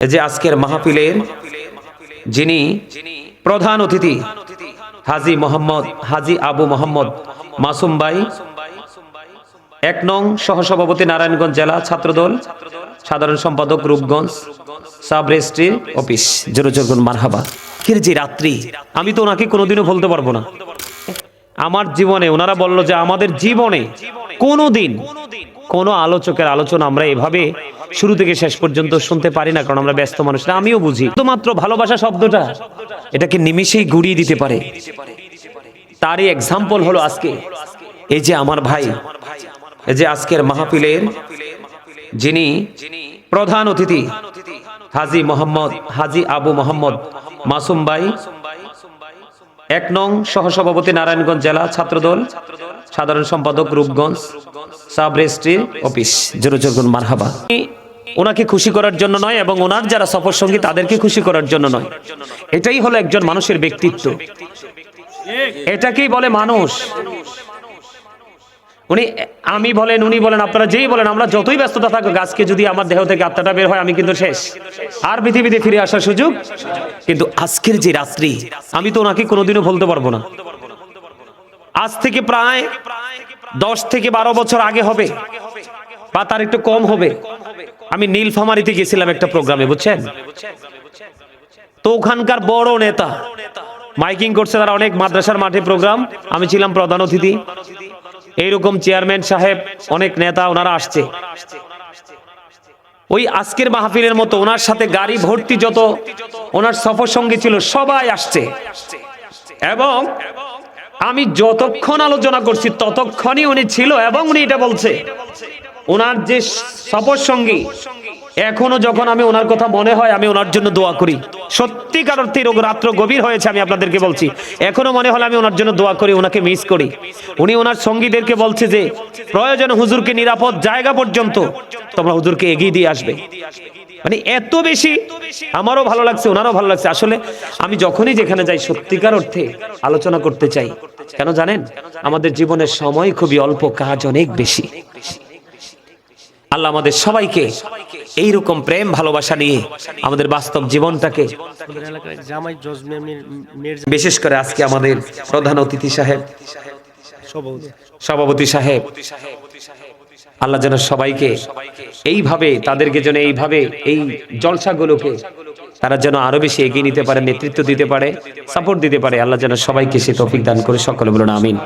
যে আজকের মাহফিলের যিনি প্রধান অতিথি, হাজি মোহাম্মদ, হাজি আবু মোহাম্মদ মাসুম ভাই, এক নং সহসভাপতি নারায়ণগঞ্জ জেলা ছাত্রদল, সাধারণ সম্পাদক রূপগঞ্জ, সাব রেজিস্ট্রি অফিস। জোরজোরগুন মারহাবা। কির যে রাত্রি? আমি তো ওনাকে কোনোদিনও বলতে পারব না। আমার জীবনে ওনারা বলল যে আমাদের জীবনে কোনোদিন কোনো আলোচকের আলোচনা আমরা এভাবে শুরু থেকে শেষ পর্যন্ত শুনতে পারি না, কারণ আমরা ব্যস্ত মানুষ না, আমিও বুঝি। শুধুমাত্র ভালোবাসা শব্দটা এটাকে নিমিষেই গুড়িয়ে দিতে পারে। তারই এক্সাম্পল হলো আজকে। এই যে আমার ভাই, এই যে আজকের মাহফিলের যিনি প্রধান অতিথি, হাজি মোহাম্মদ, হাজি আবু মোহাম্মদ মাসুম ভাই এক নং সহসভাপতি নারায়ণগঞ্জ জেলা ছাত্রদল, সাধারণ সম্পাদক রূপগঞ্জ, সাব রেজিস্ট্রির অফিস। জোরজোরগুন মারহাবা। ওনাকে খুশি করার জন্য নয় এবং ওনার যারা সফর সঙ্গী, তাদেরকে খুশি করার জন্য নয়। এটাই হলো একজন মানুষের ব্যক্তিত্ব। এটাকেই বলে মানুষ। উনি, আমি বলেন, উনি বলেন, আপনারা যেই বলেন, আমরা যতই ব্যস্ততা থাকুক, আজকে যদি আমার দেহ থেকে আত্মাটা বের হয়, আমি কিন্তু শেষ। আর পৃথিবীতে ফিরে আসার সুযোগ? কিন্তু আজকের যে রাত্রি, আমি তো ওনাকে কোনোদিনও বলতে পারব না। আজ থেকে প্রায় দশ থেকে বারো বছর আগে হবে, বা তার একটু কম হবে। আমি নীলফামারিতে গেছিলাম একটা প্রোগ্রামে, বুঝছেন? তো ওখানকার বড় নেতা, মাইকিং করছে তারা অনেক মাদ্রাসার মাঠে প্রোগ্রাম। আমি ছিলাম প্রধান অতিথি। এইরকম চেয়ারম্যান সাহেব অনেক নেতা ওনারা আসছে। ওই আজকের মাহফিলের মতো ওনার সাথে গাড়ি ভর্তি যত, ওনার সফর সঙ্গী ছিল, সবাই আসছে। এবং আমি যতক্ষণ আলোচনা করছি, ততক্ষণই উনি ছিল এবং উনি এটা বলছে। ওনার যে সফর সঙ্গী এখনও যখন আমি ওনার কথা মনে হয়, আমি ওনার জন্য দোয়া করি। সত্যিকার অর্থে রোগ রাত্র গভীর হয়েছে, আমি আপনাদেরকে বলছি। এখনও মনে হলে আমি ওনার জন্য দোয়া করি, ওনাকে মিস করি। উনি ওনার সঙ্গীদেরকে বলছে যে, প্রয়োজন হুজুরকে নিরাপদ জায়গা পর্যন্ত তোমরা হুজুরকে এগিয়ে দিয়ে আসবে। মানে এত বেশি আমারও ভালো লাগছে, ওনারও ভালো লাগছে। আসলে আমি যখনই যেখানে যাই, সত্যিকার অর্থে আলোচনা করতে চাই। কেন জানেন? আমাদের জীবনের সময় খুবই অল্প, কাজ অনেক বেশি। আল্লাহ আমাদের সবাইকে এই রকম প্রেম ভালোবাসা নিয়ে আমাদের বাস্তব জীবনটাকে বিশেষ করে আজকে আমাদের প্রধান অতিথি সাহেব সভাপতি সভাপতি সাহেব। আল্লাহ যেন সবাইকে এইভাবে তাদেরকে যেন এইভাবে এই জলসাগুলোকে তারা যেন আরও বেশি এগিয়ে নিতে পারে নেতৃত্ব দিতে পারে সাপোর্ট দিতে পারে। আল্লাহ যেন সবাইকে সে তৌফিক দান করে সকলে বলুন আমিন।